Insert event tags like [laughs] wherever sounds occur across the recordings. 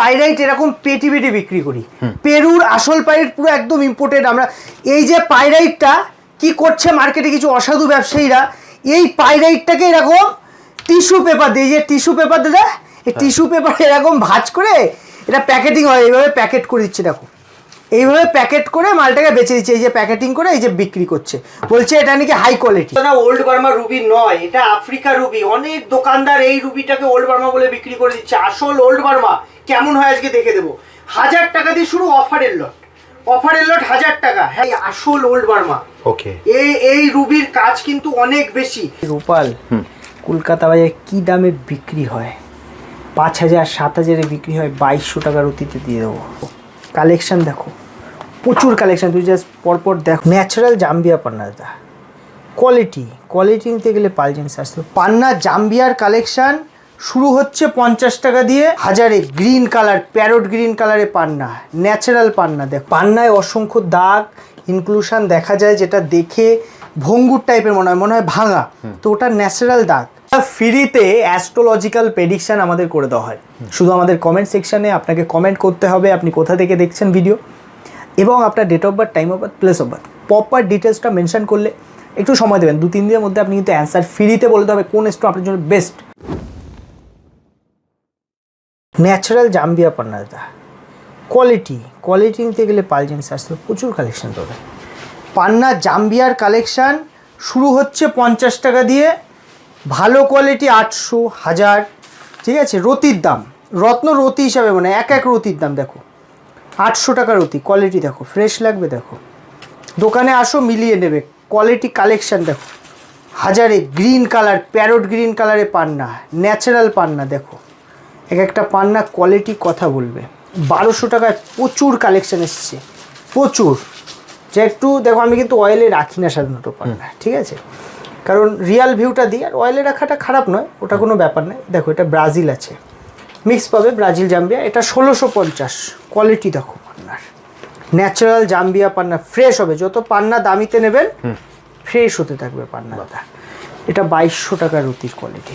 Pyrite এরকম পেটি পেটি বিক্রি করি। পেরুর আসল পাইরাইট পুরো একদম ইম্পোর্টেড আমরা এই যে পাইরাইটটা কি করছে মার্কেটে কিছু অসাধু ব্যবসায়ীরা এই পাইরাইটটাকে এরকম টিস্যু পেপার দিয়ে এই যে টিস্যু পেপার দেয় এই টিস্যু পেপার এরকম ভাজ করে এটা প্যাকেটিং হয় এইভাবে প্যাকেট করে দিচ্ছে দেখো। এইভাবে প্যাকেট করে মালটাকে বেচে দিচ্ছে এই যে প্যাকেটিং করে এই যে বিক্রি করছে। বলছে এটা নাকি হাই কোয়ালিটি না ওল্ড বার্মা রুবি নয় এটা আফ্রিকা রুবি অনেক দোকানদার এই রুবিটাকে ওল্ড বার্মা বলে বিক্রি করে দিচ্ছে। আসল ওল্ড বার্মা কেমন হয় আজকে দেখে দেবো। হাজার টাকা দিয়ে শুরু অফারের লট অফারের লট হাজার টাকা। হ্যাঁ আসল ওল্ড বার্মা ওকে এই এই রুবির কাজ কিন্তু অনেক বেশি। রূপাল কলকাতা বাজারে কি দামে বিক্রি হয়? পাঁচ হাজার সাত হাজারে বিক্রি হয় বাইশশো টাকার অতিতে দিয়ে দেবো। কালেকশন দেখো। প্রচুর কালেকশন তুই জাস্ট পরপর দেখ। ন্যাচারাল জাম্বিয়া পান্না দাদা। কোয়ালিটি কোয়ালিটি নিতে গেলে পালজেন স্বাস্থ্য পান্না জাম্বিয়ার কালেকশন শুরু হচ্ছে পঞ্চাশ টাকা দিয়ে। হাজারে গ্রিন কালার প্যারোট গ্রিন কালারে পান্না। ন্যাচারাল পান্না দেখ। পান্নায় অসংখ্য দাগ ইনক্লুশন দেখা যায় যেটা দেখে ভঙ্গুর টাইপের মনে হয় মনে হয় ভাঙা। তো ওটা ন্যাচারাল দাগ। ফ্রিতে অ্যাস্ট্রোলজিক্যাল প্রেডিকশান আমাদের করে দেওয়া হয়। শুধু আমাদের কমেন্ট সেকশনে আপনাকে কমেন্ট করতে হবে আপনি কোথা থেকে দেখছেন ভিডিও এবং আপনার date of birth time of birth place of birth proper ডিটেলসটা মেনশন করলে একটু সময় দেবেন। দু, তিন দিনের মধ্যে আপনি কিন্তু অ্যান্সার ফ্রিতে বলতে হবে কোন স্টো আপনার জন্য বেস্ট ন্যাচারাল জাম্বিয়া পান্নাদা কোয়ালিটি কোয়ালিটি নিতে গেলে পালজেন স্বাস্থ্য প্রচুর কালেকশান পাবে পান্না জাম্বিয়ার কালেকশন শুরু হচ্ছে পঞ্চাশ টাকা দিয়ে। ভালো কোয়ালিটি আটশো, হাজার। ঠিক আছে? রতির দাম। রত্ন রতি হিসাবে মানে এক এক রতির দাম, দেখো। আটশো টাকার অতি কোয়ালিটি দেখো ফ্রেশ লাগবে দেখো। দোকানে আসো মিলিয়ে নেবে কোয়ালিটি কালেকশান দেখো। হাজারে গ্রিন কালার প্যারোট গ্রিন কালারে পান্না ন্যাচারাল পান্না দেখো। এক একটা পান্না কোয়ালিটি কথা বলবে। বারোশো টাকায় প্রচুর কালেকশান এসছে প্রচুর। যে একটু দেখো আমি কিন্তু অয়েলে রাখি না সাধারণত পান্না ঠিক আছে? কারণ রিয়াল ভিউটা দিই আর অয়েলে রাখাটা খারাপ নয় ওটা কোনো ব্যাপার নয়। দেখো এটা ব্রাজিল আছে। মিক্স পাবে ব্রাজিল জাম্বিয়া। এটা ষোলোশো পঞ্চাশ। কোয়ালিটি দেখো পান্নার। ন্যাচারাল জাম্বিয়া পান্না ফ্রেশ হবে। যত পান্না দামিতে নেবেন ফ্রেশ হতে থাকবে পান্নাটা। এটা বাইশশো টাকা রুটির কোয়ালিটি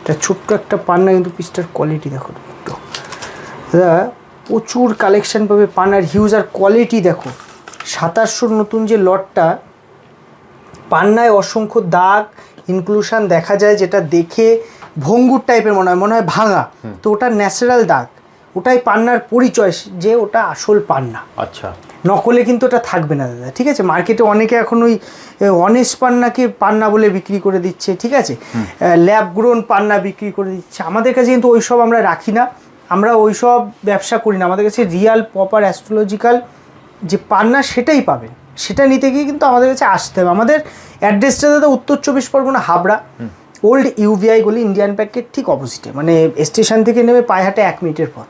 এটা ছোট্ট একটা পান্না কিন্তু পিসটার কোয়ালিটি দেখো একটু দাদা প্রচুর কালেকশান পাবে পান্নার হিউজ আর কোয়ালিটি দেখো। সাতাশশোর নতুন যে লটটা পান্নায় অসংখ্য দাগ ইনক্লুশন দেখা যায় যেটা দেখে ভঙ্গুর টাইপের মনে হয় মনে হয় ভাঙা। তো ওটা ন্যাচারাল দাগ। ওটাই পান্নার পরিচয় যে ওটা আসল পান্না। আচ্ছা। নকলে কিন্তু ওটা থাকবে না দাদা। ঠিক আছে? মার্কেটে অনেকে এখন ওই অনেস্ট পান্নাকে পান্না বলে বিক্রি করে দিচ্ছে ঠিক আছে? ল্যাব গ্রোন পান্না বিক্রি করে দিচ্ছে। আমাদের কাছে কিন্তু ওইসব আমরা রাখি না। আমরা ওইসব ব্যবসা করি না। আমাদের কাছে রিয়াল প্রপার অ্যাস্ট্রোলজিক্যাল যে পান্না সেটাই পাবেন। সেটা নিতে গিয়ে কিন্তু আমাদের কাছে আসতে হবে। আমাদের অ্যাড্রেসটা দাদা উত্তর চব্বিশ পরগনা হাবড়া। ওল্ড ইউভিআই গলি ইন্ডিয়ান প্যাকেট ঠিক অপোজিটে মানে স্টেশন থেকে নেমে পায়ে এক মিনিটের পথ।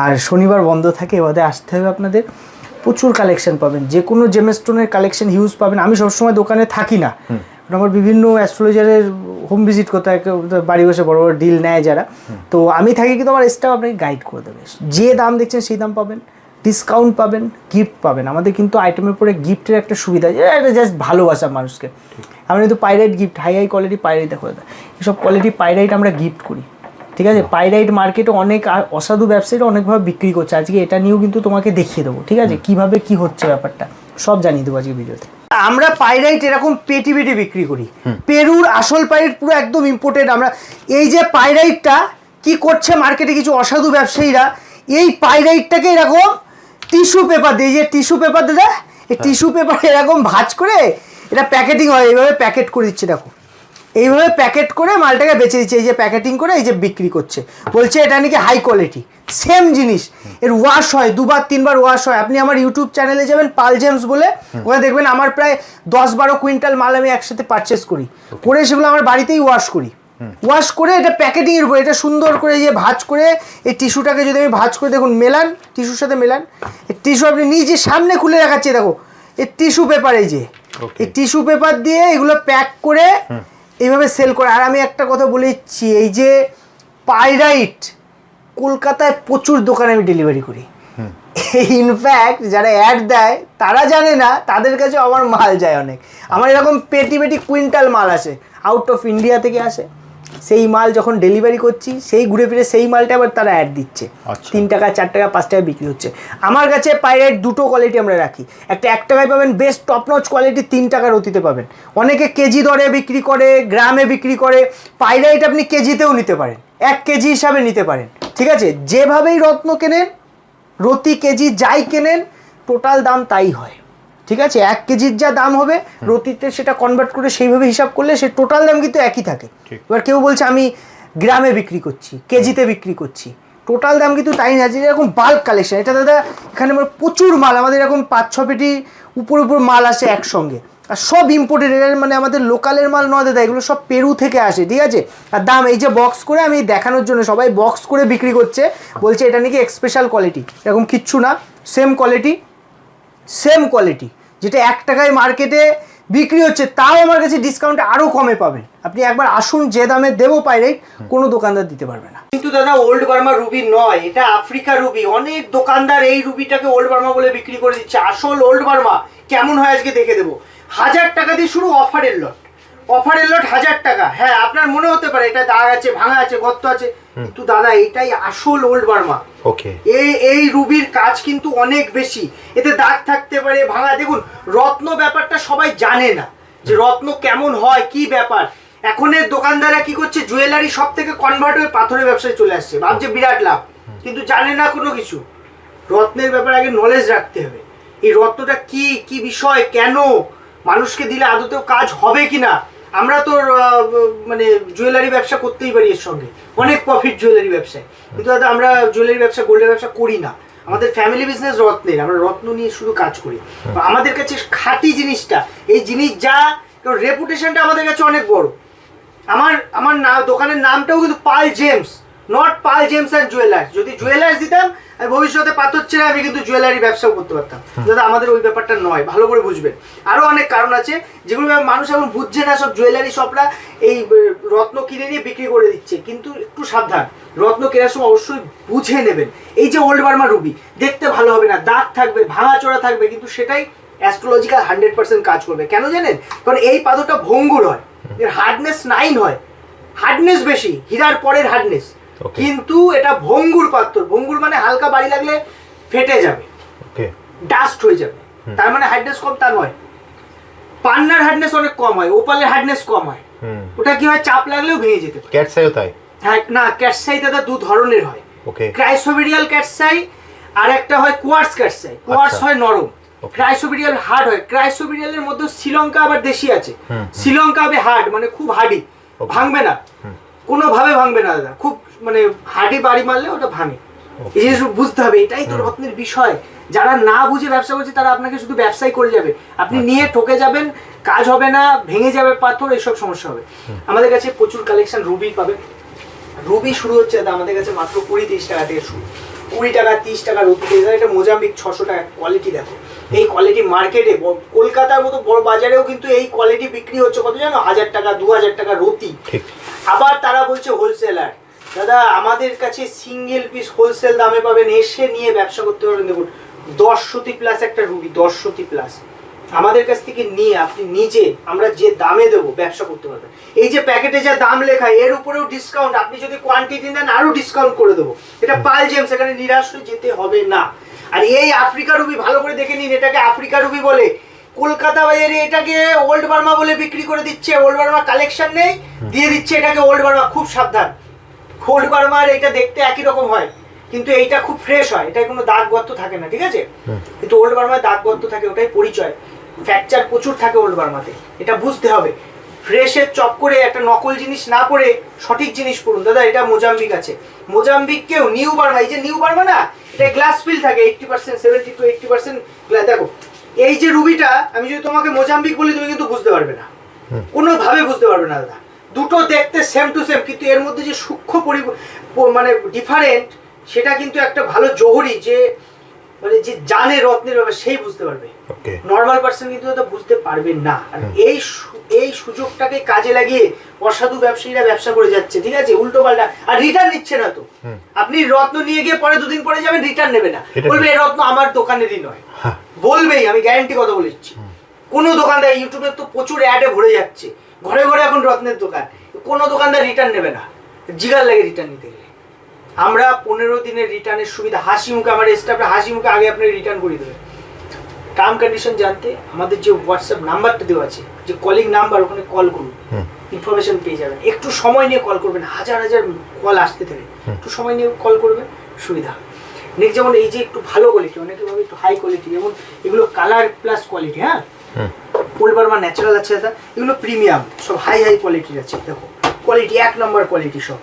আর শনিবার বন্ধ থাকে এবারে আসতে হবে আপনাদের। প্রচুর কালেকশন পাবেন। যে কোনো জেমস্টোনের কালেকশন হিউজ পাবেন। আমি সবসময় দোকানে থাকি না। আমার বিভিন্ন অ্যাস্ট্রোলজারের হোম ভিজিট করতে হয় বাড়ি বসে বড় বড় ডিল নেয় যারা। তো আমি থাকি কিন্তু আমার স্টাফ আপনাকে গাইড করে দেবে। যে দাম দেখছেন সেই দাম পাবেন। ডিসকাউন্ট পাবেন গিফট পাবেন। আমাদের কিন্তু আইটেমের পরে গিফটের একটা সুবিধা আছে এটা জাস্ট ভালোবাসা মানুষকে। আমরা কিন্তু pyrite gift high high quality pyrite দেখো দাদা এসব কোয়ালিটি পাইরাইট আমরা গিফট করি। ঠিক আছে? পাইরাইট মার্কেটে অনেক অসাধু ব্যবসায়ীরা অনেকভাবে বিক্রি করছে। আজকে এটা নিয়েও কিন্তু তোমাকে দেখিয়ে দেবো। ঠিক আছে? কীভাবে কি হচ্ছে ব্যাপারটা? সব জানিয়ে দেবো আজকে ভিডিওতে আমরা পাইরাইট এরকম পেটি পেটি বিক্রি করি। পেরুর আসল পাইরাইট পুরো একদম ইম্পোর্টেড আমরা এই যে পাইরাইটটা কি করছে মার্কেটে কিছু অসাধু ব্যবসায়ীরা এই পাইরাইটটাকে এরকম টিস্যু পেপার দিয়ে যে টিস্যু পেপার দাদা এই টিস্যু পেপার এরকম ভাজ করে এটা প্যাকেটিং হয় এইভাবে প্যাকেট করে দিচ্ছে দেখো। এইভাবে প্যাকেট করে মালটাকে বেচে দিচ্ছে এই যে প্যাকেটিং করে এই যে বিক্রি করছে। বলছে এটা নাকি হাই কোয়ালিটি সেম জিনিস। এর ওয়াশ হয় দুবার তিনবার ওয়াশ হয়। আপনি আমার ইউটিউব চ্যানেলে যাবেন পাল জেমস বলে ওখানে দেখবেন আমার প্রায় দশ বারো কুইন্টাল মাল আমি একসাথে পারচেস করি। করে সেগুলো আমার বাড়িতেই ওয়াশ করি। ওয়াশ করে এটা প্যাকেটিং এর উপর এটা সুন্দর করে যে ভাঁজ করে এই টিস্যুটাকে যদি আমি ভাঁজ করে দেখুন মেলান টিস্যুর সাথে মেলান। এই টিস্যু আপনি নিজে সামনে খুলে রাখাচ্ছে দেখো এই টিস্যু পেপার এই যে এই টিস্যু পেপার দিয়ে এগুলো প্যাক করে এইভাবে সেল করে। আর আমি একটা কথা বলে দিচ্ছি এই যে পাইরাইট কলকাতায় প্রচুর দোকানে আমি ডেলিভারি করি। ইনফ্যাক্ট [laughs] যারা অ্যাড দেয় তারা জানে না তাদের কাছে আমার মাল যায় অনেক। আমার এরকম পেটি পেটি কুইন্টাল মাল আসে আউট অফ ইন্ডিয়া থেকে আসে। সেই মাল যখন ডেলিভারি করছি সেই ঘুরে ফিরে সেই মালটা আবার তারা অ্যাড দিচ্ছে। আচ্ছা। তিন টাকা চার টাকা পাঁচ টাকা বিক্রি হচ্ছে। আমার কাছে পাইরাইট দুটো কোয়ালিটি আমরা রাখি। একটা এক টাকায় পাবেন বেস্ট টপ নচ কোয়ালিটি তিন টাকার অতিতে পাবেন। অনেকে কেজি দরে বিক্রি করে গ্রামে বিক্রি করে পাইরাইট আপনি কেজিতেও নিতে পারেন। এক কেজি হিসাবে নিতে পারেন। ঠিক আছে? যেভাবেই রত্ন কেনেন রতি কেজি যাই কেনেন টোটাল দাম তাই হয়। ঠিক আছে? এক কেজির যা দাম হবে রতিতে সেটা কনভার্ট করে সেইভাবে হিসাব করলে সে টোটাল দাম কিন্তু একই থাকে। এবার কেউ বলছে আমি গ্রামে বিক্রি করছি কেজিতে বিক্রি করছি। টোটাল দাম কিন্তু তাই না যে এরকম বাল্ক কালেকশন এটা দাদা এখানে আমার প্রচুর মাল আমাদের এরকম পাঁচ ছ পেটি উপর উপর মাল আসে একসঙ্গে। আর সব ইম্পোর্টেড মানে আমাদের লোকালের মাল নয় দাদা এগুলো সব পেরু থেকে আসে ঠিক আছে? আর দাম এই যে বক্স করে আমি দেখানোর জন্য সবাই বক্স করে বিক্রি করছে বলছে এটা নাকি স্পেশাল কোয়ালিটি এরকম কিচ্ছু না সেম কোয়ালিটি সেম কোয়ালিটি যেটা এক টাকায় মার্কেটে বিক্রি হচ্ছে, তাও আমার কাছে ডিসকাউন্ট আরও কমে পাবেন। আপনি একবার আসুন, যে দামে দেবো পাইরেট, কোনো দোকানদার দিতে পারবে না। কিন্তু দাদা ওল্ড বার্মা রুবি নয়, এটা আফ্রিকা রুবি অনেক দোকানদার এই রুবিটাকে ওল্ড বার্মা বলে বিক্রি করে দিচ্ছে। আসল ওল্ড বার্মা কেমন হয় আজকে দেখে দেবো। হাজার টাকা দিয়ে শুরু অফারের লট অফারের লট হাজার টাকা। হ্যাঁ আপনার মনে হতে পারে, এটা দাগ আছে, ভাঙা আছে, গর্ত আছে। কিন্তু দাদা এটাই আসল ওল্ড বার্মা ওকে এই এই রুবির কাজ কিন্তু অনেক বেশি। এতে দাগ থাকতে পারে ভাঙা দেখুন রত্ন ব্যাপারটা সবাই জানে না। যে রত্ন কেমন হয় কি ব্যাপার। এখনের দোকানদাররা কি করছে জুয়েলারি সব থেকে কনভার্ট হয়ে পাথরের ব্যবসায় চলে আসছে। ভাবছে বিরাট লাভ। কিন্তু জানে না কোনো কিছু। রত্নের ব্যাপারে আগে নলেজ রাখতে হবে। এই রত্নটা কি কি বিষয় কেন? মানুষকে দিলে আদতেও কাজ হবে কিনা? আমরা তো মানে জুয়েলারি ব্যবসা করতেই পারি এর সঙ্গে। অনেক প্রফিট জুয়েলারি ব্যবসায়। কিন্তু দাদা আমরা জুয়েলারি ব্যবসা গোল্ডের ব্যবসা করি না। আমাদের ফ্যামিলি বিজনেস রত্নের আমরা রত্ন নিয়ে শুধু কাজ করি। আমাদের কাছে খাঁটি জিনিসটা এই জিনিস যা রেপুটেশনটা আমাদের কাছে অনেক বড়। আমার আমার না দোকানের নামটাও কিন্তু Pal gems not Pal gems and jewellers যদি জুয়েলার্স দিতাম আমি ভবিষ্যতে পাথর ছেড়ে আমি কিন্তু জুয়েলারি ব্যবসাও করতে পারতাম। দাদা আমাদের ওই ব্যাপারটা নয় ভালো করে বুঝবেন। আরও অনেক কারণ আছে যেগুলো মানুষ এখন বুঝছে না সব জুয়েলারি শপরা এই রত্ন কিনে নিয়ে বিক্রি করে দিচ্ছে। কিন্তু একটু সাবধান রত্ন কেনার সময় অবশ্যই বুঝে নেবেন। এই যে ওল্ড বার্মা রুবি দেখতে ভালো হবে না দাগ থাকবে ভাঙা চোরা থাকবে কিন্তু সেটাই অ্যাস্ট্রোলজিক্যাল হান্ড্রেড পার্সেন্ট কাজ করবে। কেন জানেন? কারণ এই পাথরটা ভঙ্গুর হয় এর হার্ডনেস নাইন হয়। হার্ডনেস বেশি হীরার পরের হার্ডনেস. কিন্তু এটা ভঙ্গুর পাথর ভঙ্গুর মানে হালকা বাড়ি লাগলে ফেটে যাবে। ডাস্ট হয়ে যাবে। তার মানে হার্ডনেস কম তা নয়। পান্নার হার্ডনেস অনেক কম হয় ওপালের হার্ডনেস কম হয়। ওটা কি হয় চাপ লাগলেও ভেঙে যেতে পারে। ক্যাট সাইও তাই? হ্যাঁ না ক্যাটসাই দাদা দু ধরনের হয়। ওকে ক্রাইসোবিডিয়াল ক্যাটসাই আর একটা হয় কোয়ার্স ক্যাটসাই কোয়ার্স। হয় নরম। Okay. ক্রাইসোবিডিয়াল হার্ড হয়। ক্রাইসোবিডিয়ালের মধ্যে শ্রীলঙ্কা আবার দেশি আছে। শ্রীলঙ্কা হবে হার্ড মানে খুব হার্ডি ভাঙবে না। কোনোভাবে ভাঙবে না দাদা। খুব মানে হার্ডি বাড়ি মারলে ওটা ভাঙে। এই জিনিস বুঝতে হবে এটাই তো রত্নের বিষয়। যারা না বুঝে ব্যবসা করছে তারা আপনাকে শুধু ব্যবসাই করে যাবে। আপনি আচ্ছা। নিয়ে ঠকে যাবেন কাজ হবে না ভেঙে যাবে পাথর এইসব সমস্যা হবে। আমাদের কাছে প্রচুর কালেকশন রুবি পাবে। রুবি শুরু হচ্ছে দাদা আমাদের কাছে মাত্র কুড়ি তিরিশ টাকা থেকে শুরু। কুড়ি টাকা তিরিশ টাকা রুবি। এটা মোজাম্বিক ছশো টাকা কোয়ালিটি দেখো। এই কোয়ালিটি মার্কেটে কলকাতার মতো বড় বাজারেও কিন্তু এই কোয়ালিটি বিক্রি হচ্ছে কত জানো? হাজার টাকা দু হাজার টাকা রতি আবার তারা বলছে হোলসেলার দাদা আমাদের কাছে সিঙ্গেল পিস হোলসেল দামে পাবেন এসে নিয়ে ব্যবসা করতে পারবেন। দেখুন দশ শতি প্লাস একটা রুটি দশ শতি প্লাস আমাদের কাছ থেকে নিয়ে আপনি নিজে আমরা যে দামে দেবো ব্যবসা করতে পারবেন। এই যে প্যাকেটে যা দাম লেখা এর উপরেও ডিসকাউন্ট আপনি যদি কোয়ান্টিটি নেন আরও ডিসকাউন্ট করে দেবো। এটা পাল জেমস এখানে নিরাশ হয়ে যেতে হবে না। আর এই আফ্রিকা রুবি ভালো করে দেখে নিন এটাকে আফ্রিকা রুবি বলে। কলকাতা বাজারে এটাকে ওল্ড বার্মা বলে বিক্রি করে দিচ্ছে। ওল্ড বার্মা কালেকশন নেই দিয়ে দিচ্ছে এটাকে ওল্ড বার্মা খুব সাবধান। ওল্ড বার্মার এটা দেখতে একই রকম হয় কিন্তু এইটা খুব ফ্রেশ হয় এটা কোনো দাগ গর্ত থাকে না ঠিক আছে? কিন্তু ওল্ড বার্মায় দাগ গর্ত থাকে ওটাই পরিচয়। ফ্র্যাকচার প্রচুর থাকে ওল্ড বার্মাতে এটা বুঝতে হবে। ফ্রেশের চক করে একটা নকল জিনিস না পরে সঠিক জিনিস পড়ুন। দাদা এটা মোজাম্বিক আছে। মোজাম্বিককেও নিউ বার্মা এই যে নিউ বার্মা না এটা গ্লাস ফিল থাকে eighty percent seventy to eighty percent দেখো এই যে রুবিটা আমি যদি তোমাকে মোজাম্বিক বলি তুমি কিন্তু বুঝতে পারবে না। কোনোভাবে বুঝতে পারবে না দাদা। দুটো দেখতে সেম টু সেম কিন্তু এর মধ্যে যে সূক্ষ্ম পরি মানে ডিফারেন্ট সেটা কিন্তু একটা ভালো জহরি যে মানে যে জানে রত্নের ব্যাপার সেই বুঝতে পারবে। নর্মাল পার্সন কিন্তু এটা বুঝতে পারবে না। আর এই এই সুযোগটাকে কাজে লাগিয়ে অসাধু ব্যবসায়ীরা ব্যবসা করে যাচ্ছে ঠিক আছে? উল্টো পাল্টা। আর রিটার্ন নিচ্ছে না তো। আপনি রত্ন নিয়ে গিয়ে পরে দুদিন পরে যাবেন রিটার্ন নেবে না। বলবে এই রত্ন আমার দোকানেরই নয়। হ্যাঁ। বলবেই আমি গ্যারান্টি কথা বলে দিচ্ছি কোনো দোকানদার ইউটিউবে তো প্রচুর অ্যাডে ভরে যাচ্ছে। ঘরে ঘরে এখন রত্নের দোকান। কোনো দোকানদার রিটার্ন নেবে না। জিগার লাগে রিটার্ন নিতে গেলে। আমরা পনেরো দিনের রিটার্নের সুবিধা হাসি মুখে আমার স্টাফরা হাসি মুখে আগে আপনি রিটার্ন করে দেবে। টার্ম কন্ডিশন জানতে আমাদের যে হোয়াটসঅ্যাপ নাম্বারটা দেওয়া আছে যে কলিং নাম্বার ওখানে কল করুন। ইনফরমেশন পেয়ে যাবেন। একটু সময় নিয়ে কল করবেন হাজার হাজার কল আসতে থাকে। একটু সময় নিয়ে কল করবেন সুবিধা। নেক্সট যেমন এই যে একটু ভালো কোয়ালিটি অনেকে ভাবে একটু হাই কোয়ালিটি যেমন এগুলো কালার প্লাস কোয়ালিটি হ্যাঁ? হুম। পোলবার্মা ন্যাচারাল আছে দাদা এগুলো প্রিমিয়াম সব হাই হাই কোয়ালিটির আছে দেখো। কোয়ালিটি এক নম্বর কোয়ালিটি সব।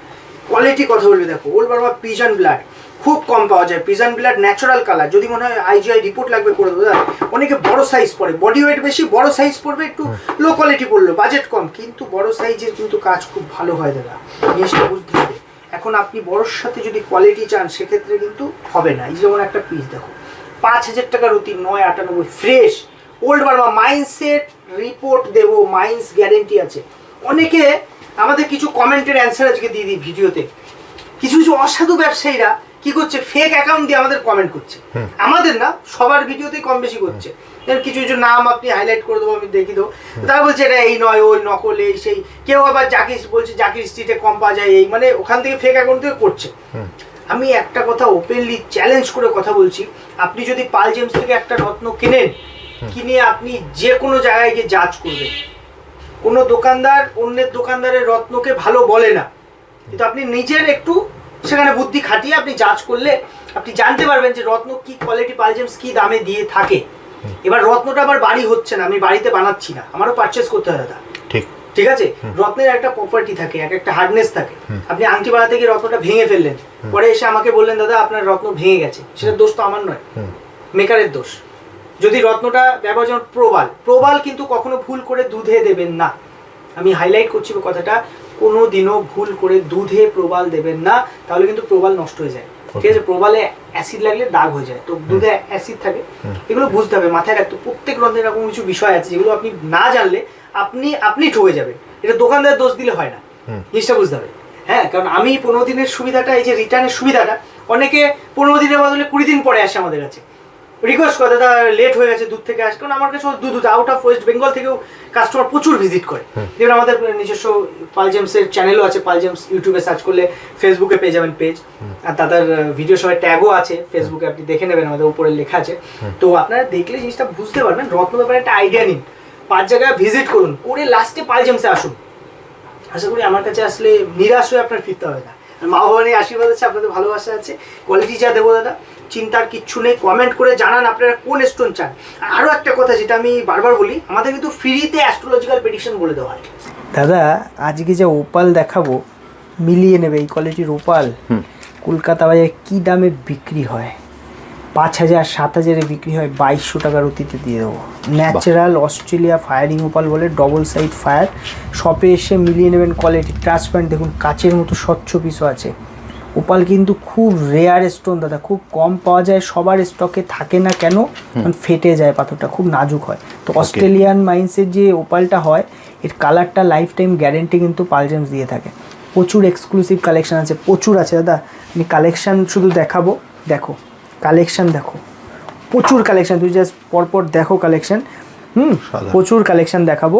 কোয়ালিটি কথা বলবে দেখো। ওলবার্মা পিজন ব্লাড খুব কম পাওয়া যায়। পিজন ব্লাড ন্যাচারাল কালার যদি মনে হয় আইজিআই রিপোর্ট লাগবে করে দেবো দাদা। অনেকে বড় সাইজ পড়ে বডি ওয়েট বেশি বড় সাইজ পড়বে একটু লো কোয়ালিটি পড়ল বাজেট কম। কিন্তু বড় সাইজের কিন্তু কাজ খুব ভালো হয় দাদা। জিনিসটা বুঝতে হবে। এখন আপনি বড়োর সাথে যদি কোয়ালিটি চান সেক্ষেত্রে কিন্তু হবে না। এই যেমন একটা পিস দেখো। পাঁচ হাজার টাকার অতি নয় আটানব্বই। Fresh old Burma mindset report দেবো মাইন্স গ্যারেন্টি আছে। অনেকে আমাদের কিছু কমেন্টের অ্যান্সার আজকে দিয়ে দিই ভিডিওতে। কিছু কিছু অসাধু ব্যবসায়ীরা কি করছে? ফেক অ্যাকাউন্ট দিয়ে আমাদের কমেন্ট করছে। আমাদের না সবার ভিডিওতেই কম বেশি করছে। কিছু কিছু নাম আপনি হাইলাইট করে দেবো আমি দেখি দেবো। তারা বলছে এটা এই নয় ওই নকল এই সেই। কেউ আবার জাকির বলছে জাকির স্ট্রিটে কম পাওয়া যায় এই। মানে ওখান থেকে ফেক অ্যাকাউন্ট থেকে করছে। আমি একটা কথা ওপেনলি চ্যালেঞ্জ করে কথা বলছি। আপনি যদি পাল জেমস থেকে একটা রত্ন কেনেন কিনে আপনি যে কোনো জায়গায় গিয়ে জাজ করবেন। কোনো দোকানদার অন্যের দোকানদারের রত্নকে ভালো বলে না। কিন্তু আপনি নিজের একটু সেখানে বুদ্ধি খাটিয়ে আপনি যাচ করলে আপনি জানতে পারবেন যে রত্ন কি কোয়ালিটি পালজেমস কি দামে দিয়ে থাকে। এবার রত্নটা আমার বাড়ি হচ্ছে না আমি বাড়িতে বানাচ্ছি না। আমারও পারচেস করতে হয় দাদা। ঠিক। ঠিক আছে? রত্নের একটা প্রপার্টি থাকে এক একটা হার্ডনেস থাকে। আপনি আংটি বানাতে গিয়ে রত্নটা ভেঙে ফেললেন। পরে এসে আমাকে বললেন দাদা আপনার রত্ন ভেঙে গেছে। সেটা দোষ তো আমার নয়। মেকারের দোষ। যদি রত্নটা ব্যবহার যেমন প্রবাল প্রবাল কিন্তু কখনো ভুল করে দুধে দেবেন না। আমি হাইলাইট করছি কথাটা কোনো দিনও ভুল করে দুধে প্রবাল দেবেন না তাহলে কিন্তু প্রবাল নষ্ট হয়ে যায়। ঠিক আছে? প্রবালে অ্যাসিড লাগলে দাগ হয়ে যায়। তো দুধে অ্যাসিড থাকে এগুলো বুঝতে হবে মাথায় রাখতে প্রত্যেক রন্ধের এরকম কিছু বিষয় আছে যেগুলো আপনি না জানলে আপনি আপনি ঠকে যাবেন। এটা দোকানদার দোষ দিলে হয় না। জিনিসটা বুঝতে হবে। হ্যাঁ কারণ আমি পনেরো দিনের সুবিধাটা এই যে রিটার্নের সুবিধাটা অনেকে পনেরো দিনের বদলে কুড়ি দিন পরে আসে আমাদের কাছে। রিকোয়েস্ট করে দাদা লেট হয়ে গেছে দুধ থেকে আসে কারণ আমার কাছে দুধ দুধ আউট অফ ওয়েস্ট বেঙ্গল থেকেও কাস্টমার প্রচুর ভিজিট করে। যেমন আমাদের নিজস্ব পালজেমসের চ্যানেলও আছে পালজেমস ইউটিউবে সার্চ করলে ফেসবুকে পেয়ে যাবেন পেজ আর তাদের ভিডিও সবাই ট্যাগও আছে ফেসবুকে আপনি দেখে নেবেন আমাদের উপরে লেখা আছে। তো আপনারা দেখলে জিনিসটা বুঝতে পারবেন রত্ন ব্যাপারে একটা আইডিয়া নিন। পাঁচ জায়গায় ভিজিট করুন করে লাস্টে পালজেমসে আসুন। আশা করি আমার কাছে আসলে নিরাশ হয়ে আপনার ফিরতে হবে না। মা ভবানীর আশীর্বাদ আছে আপনাদের ভালোবাসা আছে। কোয়ালিটি যা দেবো দাদা চিন্তার কিচ্ছু নেই কমেন্ট করে জানান আপনারা কোন স্টোন চান। আরও একটা কথা যেটা আমি বারবার বলি আমাদের কিন্তু ফ্রিতে অ্যাস্ট্রোলজিক্যাল প্রেডিকশন বলে দেওয়া হয়। দাদা আজকে যে ওপাল দেখাবো মিলিয়ে নেবে এই কোয়ালিটির ওপাল কলকাতা বাজারে কী দামে বিক্রি হয়? পাঁচ হাজার সাত হাজারে বিক্রি হয় বাইশশো টাকার অতীতে দিয়ে দেবো। ন্যাচারাল অস্ট্রেলিয়া ফায়ারিং ওপাল বলে ডবল সাইড ফায়ার শপে এসে মিলিয়ে নেবেন কোয়ালিটি ট্রান্সপারেন্ট দেখুন কাচের মতো স্বচ্ছ পিসও আছে। ওপাল কিন্তু খুব রেয়ার স্টোন দাদা খুব কম পাওয়া যায় সবার স্টকে থাকে না কেন? কারণ ফেটে যায় পাথরটা খুব নাজুক হয়। তো অস্ট্রেলিয়ান মাইন্সের যে ওপালটা হয় এর কালারটা লাইফ টাইম গ্যারেন্টি কিন্তু পালজেমস দিয়ে থাকে। প্রচুর এক্সক্লুসিভ কালেকশান আছে প্রচুর আছে দাদা। আমি কালেকশান শুধু দেখাবো দেখো কালেকশান দেখো। প্রচুর কালেকশান তুই জাস্ট পরপর দেখো কালেকশন হুম প্রচুর কালেকশান দেখাবো।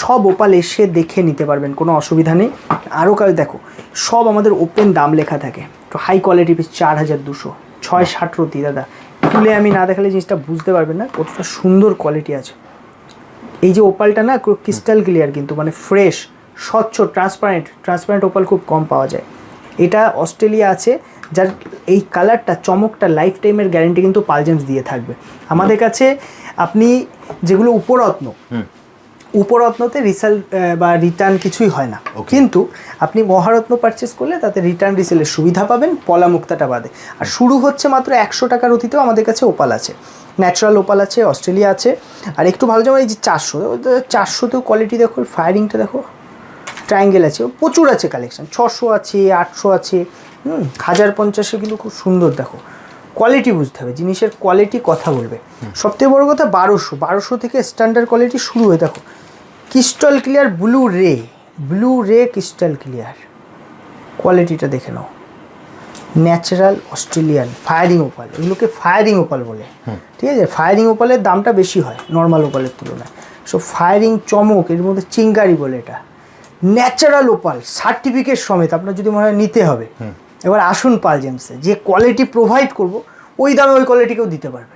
সব ওপাল এসে দেখে নিতে পারবেন, কোনো অসুবিধা নেই। আরও কাল দেখো, সব আমাদের ওপেন দাম লেখা থাকে। তো হাই কোয়ালিটি পিস চার হাজার দুশো। ছয় ষাট রতি, দাদা। তুলে আমি না দেখালে জিনিসটা বুঝতে পারবেন না, কতটা সুন্দর কোয়ালিটি আছে। এই যে ওপালটা না ক্রিস্টাল ক্লিয়ার কিন্তু মানে ফ্রেশ স্বচ্ছ ট্রান্সপারেন্ট ট্রান্সপারেন্ট ওপাল খুব কম পাওয়া যায়। এটা অস্ট্রেলিয়া আছে, যার এই কালারটা চমকটা লাইফ টাইমের গ্যারেন্টি কিন্তু পালজেন্স দিয়ে থাকবে। আমাদের কাছে আপনি যেগুলো উপরত্ন। উপরত্নতে রিসেল বা রিটার্ন কিছুই হয় না. কিন্তু আপনি মহারত্ন পারচেস করলে তাতে রিটার্ন রিসেলের সুবিধা পাবেন পলা মুক্তাটা বাদে। আর শুরু হচ্ছে মাত্র একশো টাকার অতীতেও আমাদের কাছে ওপাল আছে। ন্যাচারাল ওপাল আছে অস্ট্রেলিয়া আছে। আর একটু ভালো যেমন এই যে চারশো চারশোতেও কোয়ালিটি দেখো ফায়ারিংটা দেখো ট্রায়াঙ্গেল আছে প্রচুর আছে কালেকশান ছশো আছে আটশো আছে হুম হাজার পঞ্চাশে কিন্তু খুব সুন্দর দেখো। কোয়ালিটি বুঝতে হবে জিনিসের কোয়ালিটি কথা বলবে। সবথেকে বড় কথা বারোশো বারোশো থেকে স্ট্যান্ডার্ড কোয়ালিটি শুরু হয়ে দেখো। Crystal clear blue ray blue ray crystal clear কোয়ালিটিটা দেখে নাও। ন্যাচারাল অস্ট্রেলিয়ান ফায়ারিং ওপাল এগুলোকে ফায়ারিং ওপাল বলে। ঠিক আছে? ফায়ারিং ওপালের দামটা বেশি হয় নর্মাল ওপালের তুলনায়। সো ফায়ারিং চমক এর মধ্যে চিঙ্গারি বলে এটা। ন্যাচারাল ওপাল সার্টিফিকেট সমেত আপনার যদি মনে হয় নিতে হবে। এবার আসুন পাল জেমসে যে কোয়ালিটি প্রোভাইড করব ওই দামে ওই কোয়ালিটিকেও দিতে পারবে।